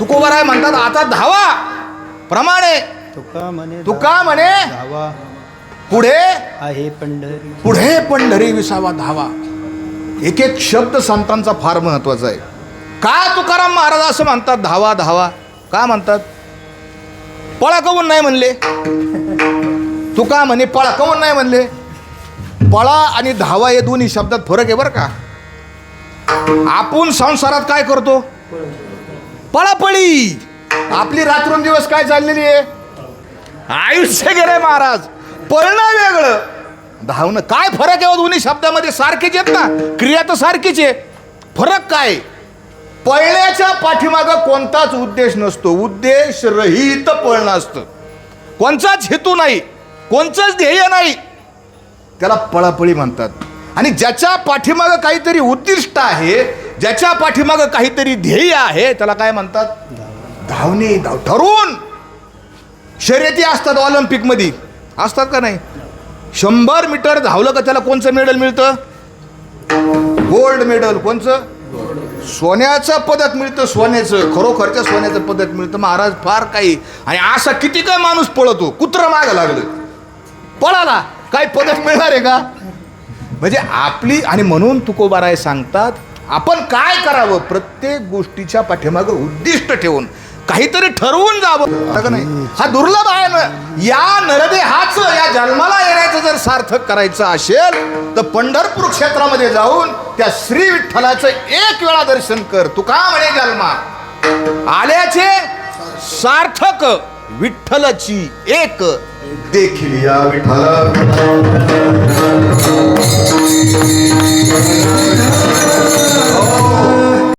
तुकोबाराय म्हणतात आता धावा. प्रमाणे. तुका म्हणे तुका म्हणे. धावा. पुढे. आहे पंढरी. पुढे पंढरी विसावा धावा. एक एक शब्द संतांचा फार महत्त्वाचा आहे. का तुकाराम महाराज असं म्हणतात धावा धावा? का म्हणतात? पळा कवून नाही म्हणले. तुका म्हणे पळा कवून नाही म्हणले. पळा आणि धावा हे दोन्ही शब्दात फरक आहे बरं का. आपण संसारात काय करतो? पळापळी. आपली रात्रंदिवस काय चाललेली आहे? आयुष्य गेले महाराज. पळणं वेगळं. धावणं. काय फरक आहे हो दोन्ही शब्दामध्ये? सारखेच आहेत ना? क्रिया तर सारखीच आहे. फरक काय? पळण्याच्या पाठीमागं कोणताच उद्देश नसतो. उद्देश रहित पळणं असतं. कोणचाच हेतू नाही. कोणचंच ध्येय नाही. त्याला पळापळी म्हणतात. आणि ज्याच्या पाठीमागं काहीतरी उद्दिष्ट आहे ज्याच्या पाठीमागं काहीतरी ध्येय आहे त्याला काय म्हणतात? धावणे धाव ठरवून शर्यती असतात ऑलिम्पिकमध्ये. असतात का नाही? शंभर मीटर धावलं का त्याला कोणचं मेडल मिळतं? Gold medal. कोणचं? सोन्याचं पदक मिळतं सोन्याचं. खरोखरच्या सोन्याचं पदक मिळतं. महाराज फार काही. आणि असा किती काय माणूस पळतो? कुत्र मागं लागलं. पळाला. काय पदक मिळणार आहे का? म्हणजे आपली आणि म्हणून तुकोबाराय सांगतात आपण काय करावं? प्रत्येक गोष्टीच्या पाठीमागं उद्दिष्ट ठेवून काहीतरी ठरवून जावं. का नाही? हा दुर्लभ आहे ना? या नरदेहाच या जन्माला येण्याचं जर सार्थक करायचं असेल तर पंढरपूर क्षेत्रामध्ये जाऊन त्या श्री विठ्ठलाचं एक वेळा दर्शन कर. तू का म्हणे जन्मा. आल्याचे सार्थक विठ्ठलची एक देखील या विठ्ठल